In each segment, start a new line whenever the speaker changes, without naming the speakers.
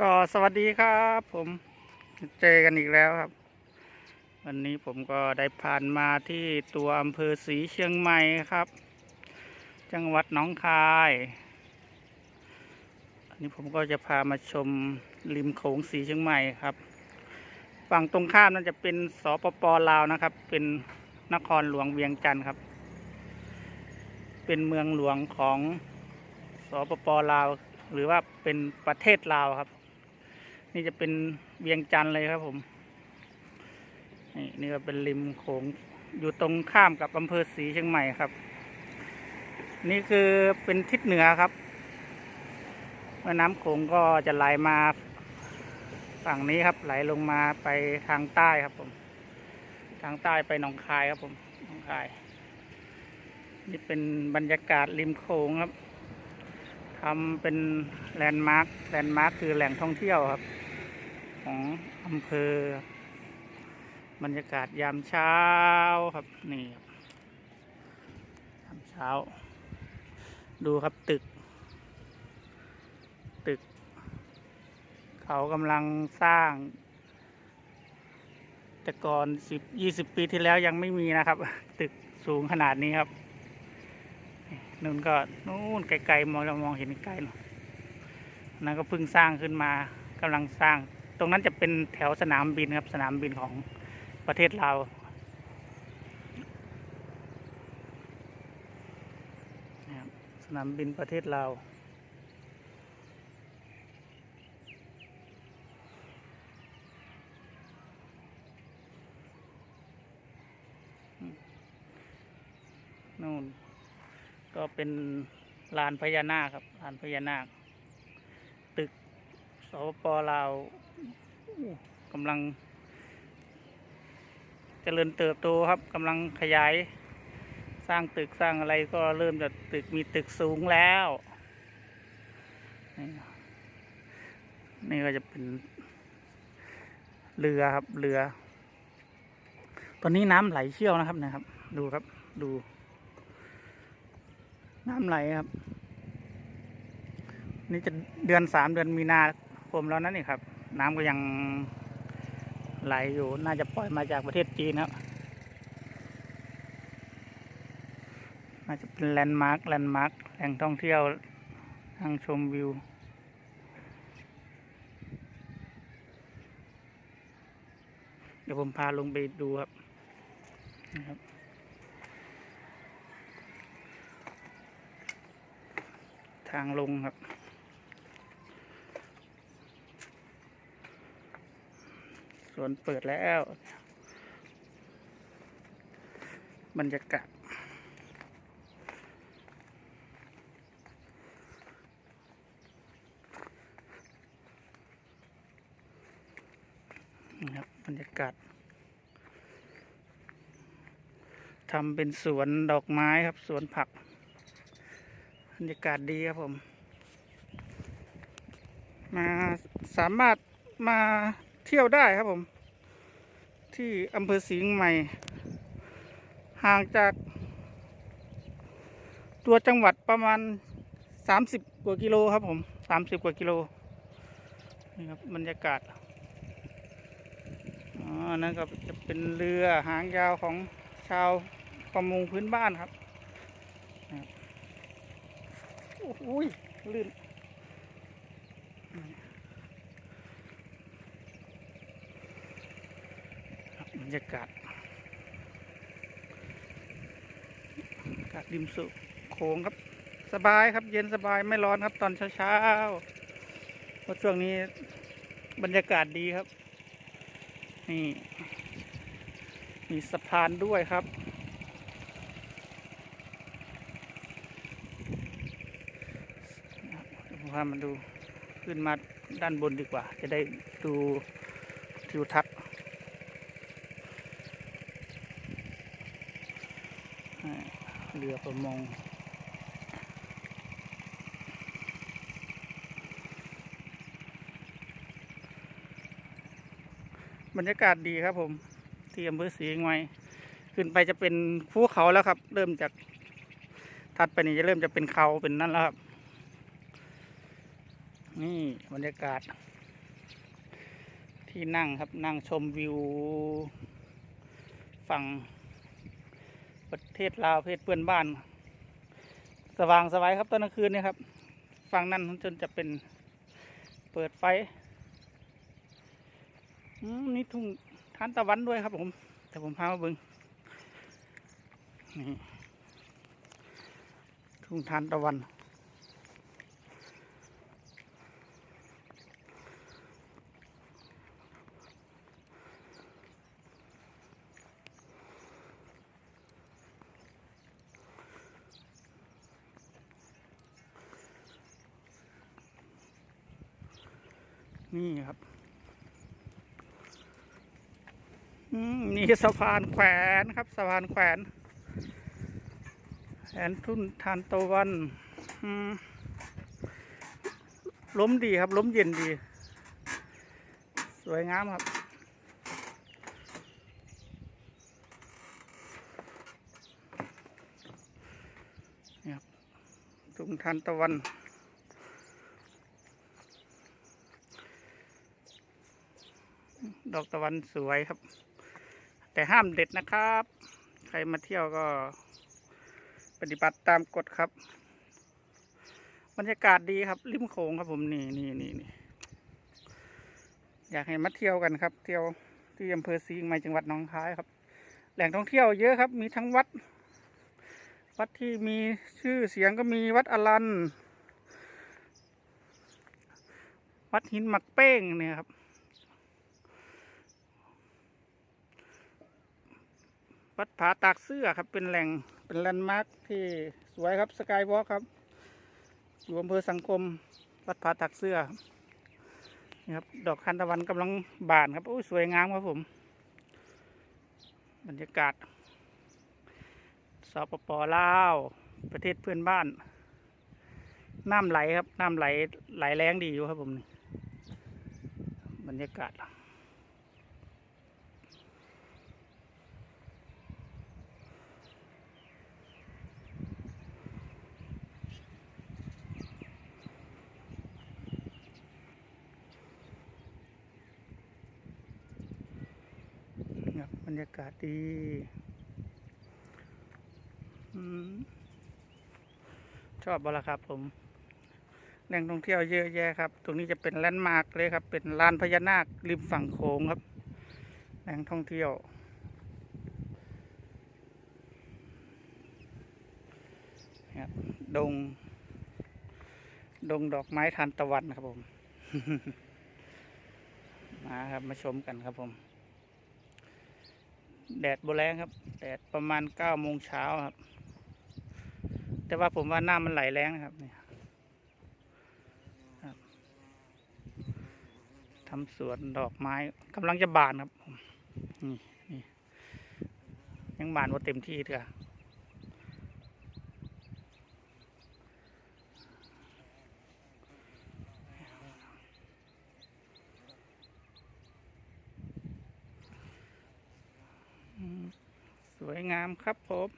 ก็สวัสดีครับผมเจอกันอีกแล้วครับ วันนี้ผมก็ได้ผ่านมาที่ตัวอำเภอศรีเชียงใหม่ครับ จังหวัดหนองคายอันนี้ผมก็จะพามาชมริมโขงสีเชียงใหม่ครับ ฝั่งตรงข้ามนั่นจะเป็นสปปลาวนะครับ เป็นนครหลวงเวียงจันทร์ครับ เป็นเมืองหลวงของสปปลาวหรือว่าเป็นประเทศลาวครับ นี่จะเป็นเวียงจันทร์เลยครับผม นี่นี่ก็เป็นริมโขงอยู่ตรงข้ามกับอำเภอศรีเชียงใหม่ครับ นี่คือเป็นทิศเหนือครับแม่น้ำโขงก็จะไหลมาฝั่งนี้ครับ ไหลลงมาไปทางใต้ครับผม ทางใต้ไปหนองคายครับผมหนองคาย นี่เป็นบรรยากาศริมโขงครับทำเป็นแลนด์มาร์คแลนด์มาร์คคือแหล่งท่องเที่ยวครับ ของอำเภอ บรรยากาศยามเช้าครับนี่ยามเช้า ดูครับตึก ตึก เขากำลังสร้าง แต่ก่อนสิบยี่สิบปีที่แล้วยังไม่มีนะครับ ตึกสูงขนาดนี้ครับนู่นก็นู่นไกลๆมองเรามองเห็นไกลๆเนอะนั่นก็เพิ่งสร้างขึ้นมากำลังสร้าง ตรงนั้นจะเป็นแถวสนามบินครับ สนามบินของประเทศลาวสนามบินประเทศลาวนู่นก็เป็นลานพญานาคครับลานพญานาค ตึกสปปลาว กำลังเจริญเติบโตครับกำลังขยาย สร้างตึกสร้างอะไรก็เริ่มจากตึกมีตึกสูงแล้ว นี่ก็จะเป็นเรือครับเรือ ตอนนี้น้ำไหลเชี่ยวนะครับนะครับ ดูครับดู น้ำไหลครับ นี่จะเดือนสามเดือนมีนาคมแล้วนั่นนี่ครับ น้ำก็ยังไหลอยู่น่าจะปล่อยมาจากประเทศจีนครับน่าจะเป็นแลนด์มาร์คแลนด์มาร์คแหล่งท่องเที่ยวทางชมวิวเดี๋ยวผมพาลงไปดูครับนะครับทางลงครับ สวนเปิดแล้ว บรรยากาศนี่ครับบรรยากาศทำเป็นสวนดอกไม้ครับ สวนผัก บรรยากาศดีครับผม มาสามารถมา เที่ยวได้ครับผม ที่อำเภอสิงห์ใหม่ ห่างจาก ตัวจังหวัดประมาณสามสิบกว่ากิโลครับผมสามสิบกว่ากิโลนี่ครับบรรยากาศอ๋อนั่นก็จะเป็นเรือหางยาวของชาวประมงพื้นบ้านครับ โอ้โหยลื่น บรรยากาศอากาศริมสุโขงครับ สบายครับเย็นสบายไม่ร้อนครับตอนเช้าๆเพราะช่วงนี้บรรยากาศดีครับ นี่ มีสะพานด้วยครับเดี๋ยวผมพามาดูขึ้นมาด้านบนดีกว่า จะได้ดูทิวทัศน์อ่า เรือประมงบรรยากาศดีครับผมที่อำเภอศรีเชียขึ้นไปจะเป็นภูเขาแล้วครับ เริ่มจากถัดไปนี่จะเริ่มจะเป็นเขาเป็นนั่นแล้วครับ นี่บรรยากาศ ที่นั่งครับนั่งชมวิว ฝั่ง ประเทศลาวประเทศเพื่อนบ้าน สว่างสบายครับตอนกลางคืนนี่ครับฝั่งนั้นจนจะเป็นเปิดไฟนี่ทุ่งทานตะวันด้วยครับผม แต่ผมพามาบึงนี่ทุ่งทานตะวัน นี่ครับมนี่สะพานแขวนครับ สะพานแขวนแขวนทุ่นทานตะวันล้มดีครับ ล้มเย็นดี สวยงามครับ นี่ครับทุ่งทานตะวัน ดอกตะวันสวยครับ แต่ห้ามเด็ดนะครับ ใครมาเที่ยวก็ ปฏิบัติตามกฎครับ บรรยากาศดีครับ ริมโขงครับผมนี่นี่นี่นี่อยากให้มาเที่ยวกันครับ เที่ยวที่อำเภอศรีงใหม่จังหวัดหนองคายครับ แหล่งท่องเที่ยวเยอะครับ มีทั้งวัด วัดที่มีชื่อเสียงก็มีวัดอรันวัดหินหมักเป้งเนี่ยครับ วัดผาตากเสื้อครับ เป็นแหล่งเป็นแลนด์มาร์คที่สวยครับสกายวอล์กครับ อยู่อำเภอสังคม วัดผาตากเสื้อนี่ครับดอกคันตะวันกำลังบานครับโอ้สวยงามครับผม บรรยากาศสปปลาว ประเทศเพื่อนบ้าน น้ำไหลครับ น้ำไหลไหลแรงดีอยู่ครับผม บรรยากาศ ค รับรรยากาศดีอชอบบละครับ ผมแหล่งท่องเที่ยวเยอะแยะครับ ตรงนี้จะเป็นแลนด์มาร์กเลยครับ เป็นลานพญานาคริมฝั่งโขงครับ แหล่งท่องเที่ยวครับดง ดงดอกไม้ทานตะวันครับผม มาครับ มาชมกันครับผม แดดโบแรงครับ แดดประมาณเก้าโมงเช้าครับ แต่ว่าผมว่าน้ำมันไหลแรงนะครับเนี่ยทำสวนดอกไม้กำลังจะบานครับนี่นี่ยังบานว่าเต็มที่เถอะ วยงามครับผม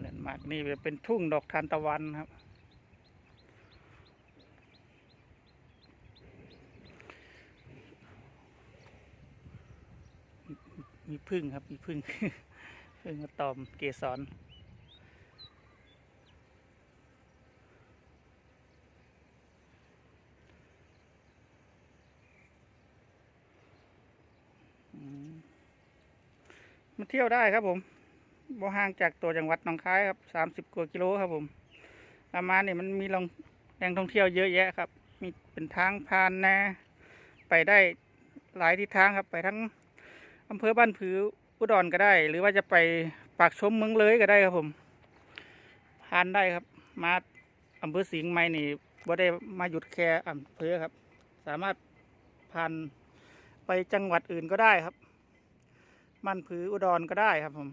แลนด์มาร์กนี่เป็นทุ่งดอกทานตะวันครับ มีพึ่งครับมีพึ่งพึ่งตอมเกสรอืมมา เที่ยวได้ครับผมบ่ห่างจากตัวจังหวัดหนองคายครับสามสิบกว่ากิโลครับผมประมาณนี้มันมีลงแหล่งท่องเที่ยวเยอะแยะครับ มีเป็นทางผ่านนะ ไปได้หลายทิศทางครับ ไปทั้งอำเภอบ้านผืออุดรก็ได้ หรือว่าจะไปปากชมเมืองเลยก็ได้ครับผม ผ่านได้ครับ มาอำเภอสิงห์ใหม่นี่บ่ได้มาหยุดแค่อำเภอครับ สามารถผ่านไปจังหวัดอื่นก็ได้ครับ บ้านผืออุดรก็ได้ครับผม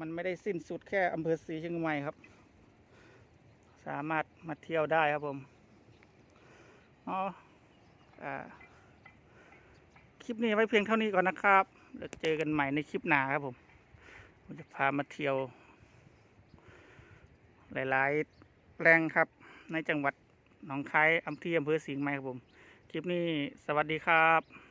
มันไม่ได้สิ้นสุดแค่อำเภอศรีเชียงใหม่ครับ สามารถมาเที่ยวได้ครับผมอ๋ออคลิปนี้ไว้เพียงเท่านี้ก่อนนะครับแล้วเจอกันใหม่ในคลิปหน้าครับผมผมจะพามาเที่ยว หลายๆแปลงครับ ในจังหวัดหนองคายอำเภออำเภอสิงใหม่ครับผม คลิปนี้สวัสดีครับ